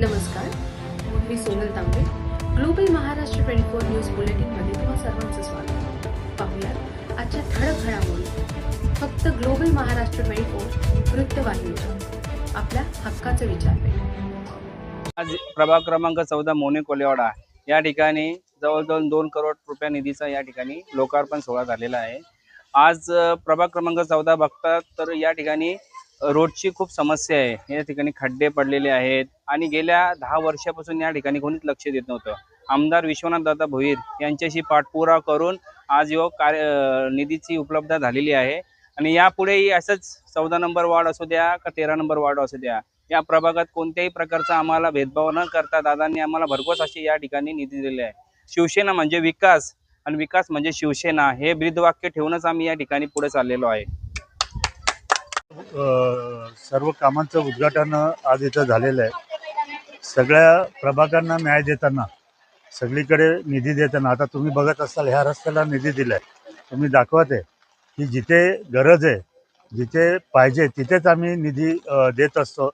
नमस्कार मी Sonal Tambe. Global Maharashtra twenty four news बुलेटिनमध्ये तुम्हा सर्वांचं स्वागत. पाहूयात आजच्या ठळक घडामोडी. फक्त ग्लोबल महाराष्ट्र ट्वेंटी फोर वृत्तवाहिनीच्या. आपल्या हक्काचं विचार आज प्रभाग क्रमांक चौदा मोने कोलेवाडा या ठिकाणी जवळजवळ दोन करोड रुपया निधीचा या ठिकाणी लोकार्पण सोहळा झालेला आहे. आज प्रभाग क्रमांक चौदा बघतात तर या ठिकाणी रोडची खूप समस्या आहे. या ठिकाणी खड्डे पडलेले आहेत आणि गेल्या दहा वर्षापासून या ठिकाणी कोणीच लक्ष देत नव्हतं. आमदार विश्वनाथ दादा भोईर यांच्याशी पाठपुरावा करून आज योग कार्य निधीची उपलब्धता झालेली आहे. आणि यापुढेही असंच चौदा नंबर वार्ड असू द्या का तेरा नंबर वार्ड असू द्या या प्रभागात कोणत्याही प्रकारचा आम्हाला भेदभाव न करता दादांनी आम्हाला भरघोस अशी या ठिकाणी निधी दिलेली आहे. शिवसेना म्हणजे विकास आणि विकास म्हणजे शिवसेना हे ब्रीदवाक्य ठेवूनच आम्ही या ठिकाणी पुढे चाललेलो आहे. सर्व कामांचं उद्घाटन आज इथं झालेलं आहे. सगळ्या प्रभागांना न्याय देताना सगळीकडे निधी देताना आता तुम्ही बघत असाल ह्या रस्त्याला निधी दिलाय. तुम्ही दाखवत आहे की जिथे गरज आहे जिथे पाहिजे तिथेच आम्ही निधी देत असतो.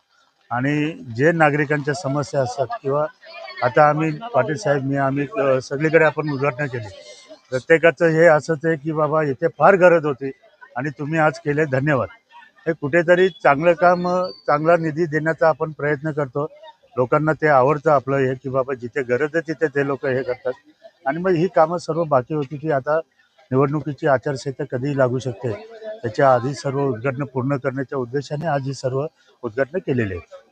आणि जे नागरिकांच्या समस्या असतात किंवा आता आम्ही पाटील साहेब मी आम्ही सगळीकडे आपण उद्घाटनं केली. प्रत्येकाचं हे असंच आहे की बाबा इथे फार गरज होती आणि तुम्ही आज केले धन्यवाद. हे कुठेतरी चांगलं काम चांगला निधी देण्याचा आपण प्रयत्न करतो. लोकांना ते आवडतं आपलं हे की बाबा जिथे गरज आहे तिथे ते लोक हे करतात. आणि मग ही कामं सर्व बाकी होती की आता निवडणुकीची आचारसंहिता कधीही लागू शकते. त्याच्या आधी सर्व उद्घाटनं पूर्ण करण्याच्या उद्देशाने आज ही सर्व उद्घाटनं केलेली आहेत.